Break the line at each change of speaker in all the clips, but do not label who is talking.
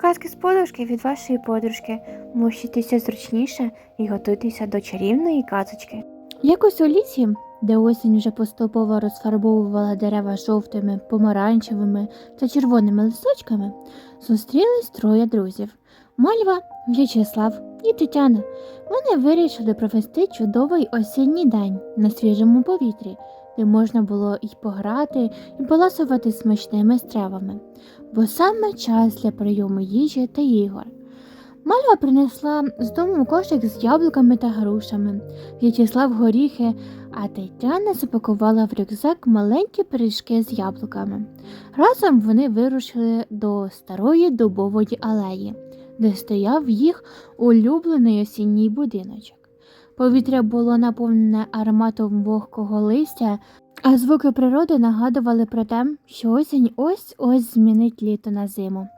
Казки з подружки від вашої подружки. Мощитеся зручніше і готуйтеся до чарівної казочки.
Якось у лісі, де осінь вже поступово розфарбовувала дерева жовтими, помаранчевими та червоними листочками, зустрілись троє друзів Мальва, В'ячеслав і Тетяна. Вони вирішили провести чудовий осінній день на свіжому повітрі, де можна було і пограти, і поласувати смачними стравами, бо саме час для прийому їжі та ігор. Мальва принесла з дому кошик з яблуками та грушами, В'ячеслав горіхи, а Тетяна запакувала в рюкзак маленькі пиріжки з яблуками. Разом вони вирушили до старої дубової алеї, де стояв їх улюблений осінній будиночок. Повітря було наповнене ароматом вогкого листя, а звуки природи нагадували про те, що осінь ось ось змінить літо на зиму.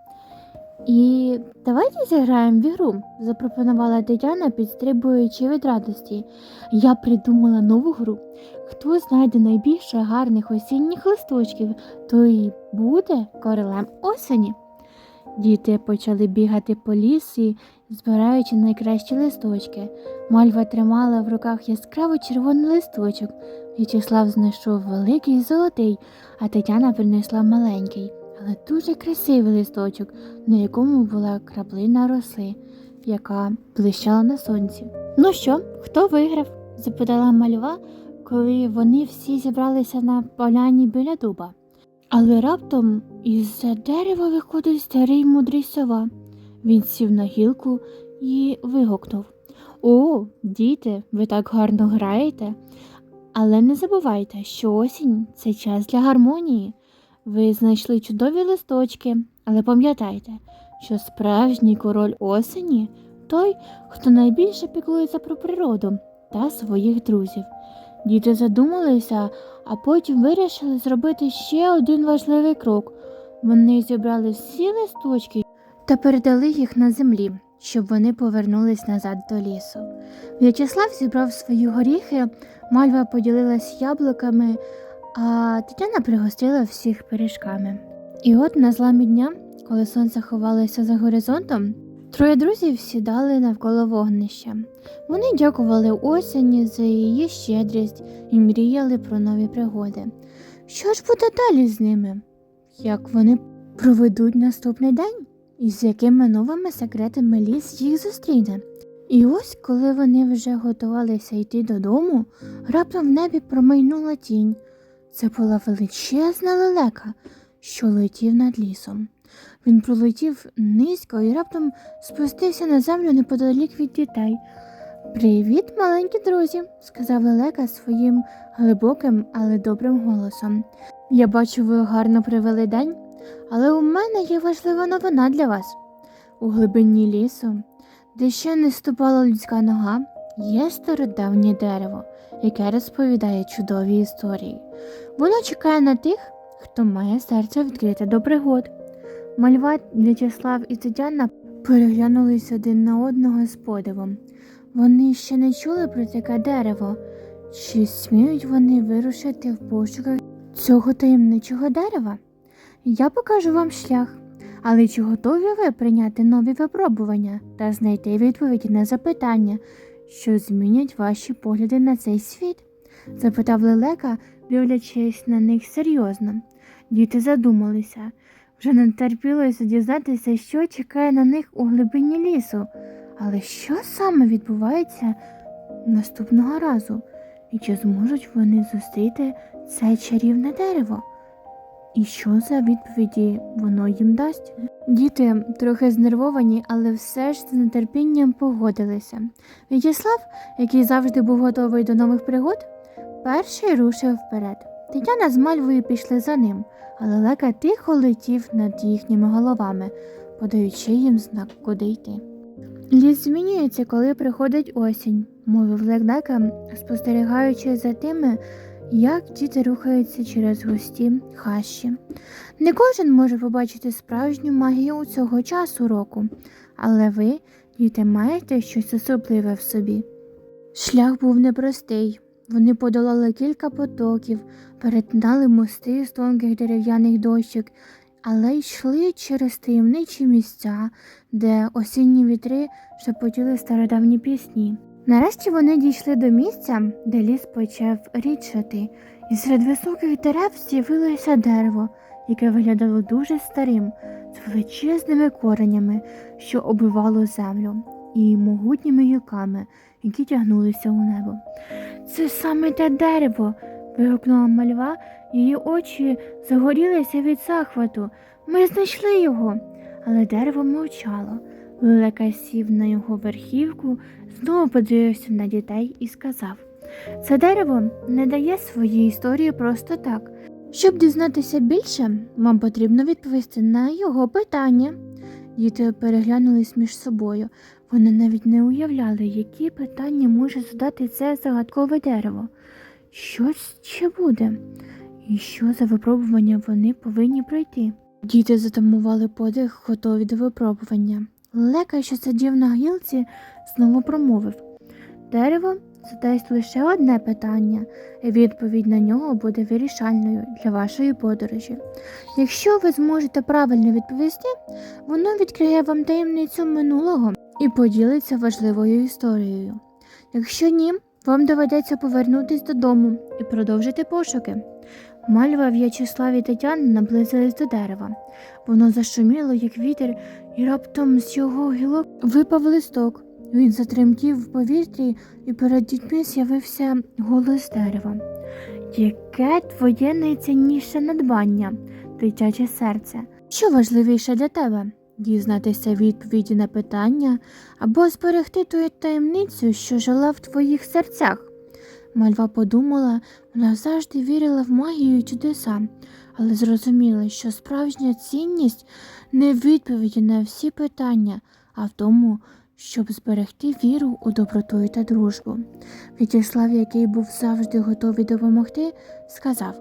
І давайте зіграємо в ігру, запропонувала Тетяна, підстрибуючи від радості. Я придумала нову гру. Хто знайде найбільше гарних осінніх листочків, той буде королем осені. Діти почали бігати по лісі, збираючи найкращі листочки. Мальва тримала в руках яскраво червоний листочок. В'ячеслав знайшов великий золотий, а Тетяна принесла маленький, але дуже красивий листочок, на якому була краплина роси, яка блищала на сонці. Ну що, хто виграв? запитала мальва, коли вони всі зібралися на поляні біля дуба. Але раптом із-за дерева виходить старий мудрий сова. Він сів на гілку і вигукнув О, діти, ви так гарно граєте. Але не забувайте, що осінь це час для гармонії. Ви знайшли чудові листочки, але пам'ятайте, що справжній король осені той, хто найбільше піклується про природу та своїх друзів. Діти задумалися, а потім вирішили зробити ще один важливий крок. Вони зібрали всі листочки та передали їх на землі, щоб вони повернулись назад до лісу. В'ячеслав зібрав свої горіхи, мальва поділилась яблуками, а Тетяна пригостила всіх пиріжками. І от на зламі дня, коли сонце ховалося за горизонтом, троє друзів сідали навколо вогнища. Вони дякували осені за її щедрість і мріяли про нові пригоди. Що ж буде далі з ними? Як вони проведуть наступний день? І з якими новими секретами ліс їх зустріне? І ось, коли вони вже готувалися йти додому, раптом в небі промайнула тінь. Це була величезна лелека, що летів над лісом. Він пролетів низько і раптом спустився на землю неподалік від дітей. Привіт, маленькі друзі, сказав лелека своїм глибоким, але добрим голосом. Я бачу, ви гарно провели день, але у мене є важлива новина для вас. У глибині лісу, де ще не ступала людська нога, є стародавнє дерево, яке розповідає чудові історії. Воно чекає на тих, хто має серце відкрите до пригод. Мальва, В'ячеслав і Тетяна переглянулись один на одного з подивом. Вони ще не чули про таке дерево. Чи сміють вони вирушити в пошуках цього таємничого дерева? Я покажу вам шлях, але чи готові ви прийняти нові випробування та знайти відповіді на запитання, що змінять ваші погляди на цей світ? запитав лелека, дивлячись на них серйозно. Діти задумалися. Вже не терпілося дізнатися, що чекає на них у глибині лісу. Але що саме відбувається наступного разу? І чи зможуть вони зустріти це чарівне дерево? І що за відповіді воно їм дасть? Діти трохи знервовані, але все ж з нетерпінням погодилися. В'ячеслав, який завжди був готовий до нових пригод, перший рушив вперед. Тетяна з Мальвою пішли за ним, але лека тихо летів над їхніми головами, подаючи їм знак, куди йти. Ліс змінюється, коли приходить осінь, мовив лелека, спостерігаючи за тими, як діти рухаються через густі хащі. Не кожен може побачити справжню магію цього часу року, але ви, діти, маєте щось особливе в собі. Шлях був непростий. Вони подолали кілька потоків, перетинали мости з тонких дерев'яних дощок, але йшли через таємничі місця, де осінні вітри шепотіли стародавні пісні. Нарешті вони дійшли до місця, де ліс почав рідшати, і серед високих дерев з'явилося дерево, яке виглядало дуже старим, з величезними коренями, що обивало землю, і могутніми гілками, які тягнулися у небо. Це саме те дерево. вигукнула мальва, її очі загорілися від захвату. Ми знайшли його. Але дерево мовчало. Лелека сів на його верхівку, знову подивився на дітей і сказав: Це дерево не дає своєї історії просто так. Щоб дізнатися більше, вам потрібно відповісти на його питання. Діти переглянулись між собою. Вони навіть не уявляли, які питання може задати це загадкове дерево. Що ще буде? І що за випробування вони повинні пройти? Діти затамували подих, готові до випробування. Лека, що сидів на гілці, знову промовив Дерево задасть лише одне питання, і відповідь на нього буде вирішальною для вашої подорожі. Якщо ви зможете правильно відповісти, воно відкриє вам таємницю минулого і поділиться важливою історією. Якщо ні, вам доведеться повернутись додому і продовжити пошуки. Мальва, В'ячеслав і Тетяна наблизились до дерева. Воно зашуміло, як вітер, і раптом з його гілок випав листок. Він затремтів в повітрі, і перед дітьми з'явився голос дерева. Яке твоє найцінніше надбання, дитяче серце? Що важливіше для тебе? Дізнатися відповіді на питання або зберегти ту таємницю, що жила в твоїх серцях? Мальва подумала, вона завжди вірила в магію і чудеса, але зрозуміла, що справжня цінність не в відповіді на всі питання, а в тому, щоб зберегти віру у доброту та дружбу. В'ячеслав, який був завжди готовий допомогти, сказав: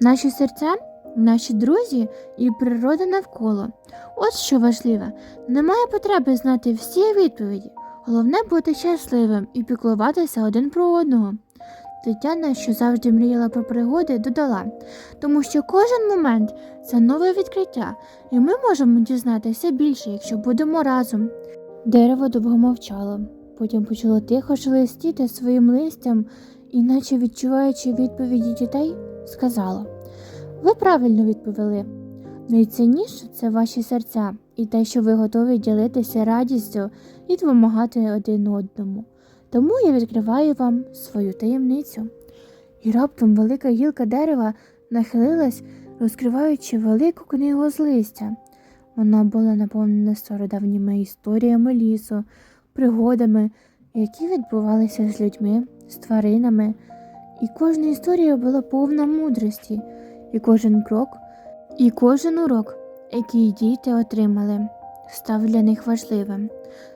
Наші серця, наші друзі і природа навколо. От що важливе, немає потреби знати всі відповіді. Головне бути щасливим і піклуватися один про одного. Тетяна, що завжди мріяла про пригоди, додала, тому що кожен момент це нове відкриття, і ми можемо дізнатися більше, якщо будемо разом. Дерево довго мовчало, потім почало тихо шелестіти своїм листям і, наче відчуваючи відповіді дітей, сказало: Ви правильно відповіли. Найцінніше це ваші серця і те, що ви готові ділитися радістю і допомагати один одному. Тому я відкриваю вам свою таємницю. І раптом велика гілка дерева нахилилась, розкриваючи велику книгу з листя. Вона була наповнена стародавніми історіями лісу, пригодами, які відбувалися з людьми, з тваринами. І кожна історія була повна мудрості, і кожен крок, і кожен урок, який діти отримали, став для них важливим.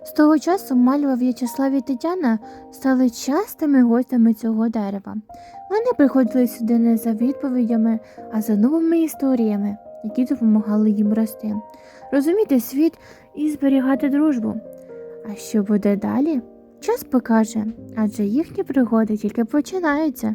З того часу Мальва, В'ячеслав і Тетяна стали частими гостями цього дерева. Вони приходили сюди не за відповідями, а за новими історіями, які допомагали їм рости, розуміти світ і зберігати дружбу. А що буде далі? Час покаже, адже їхні пригоди тільки починаються.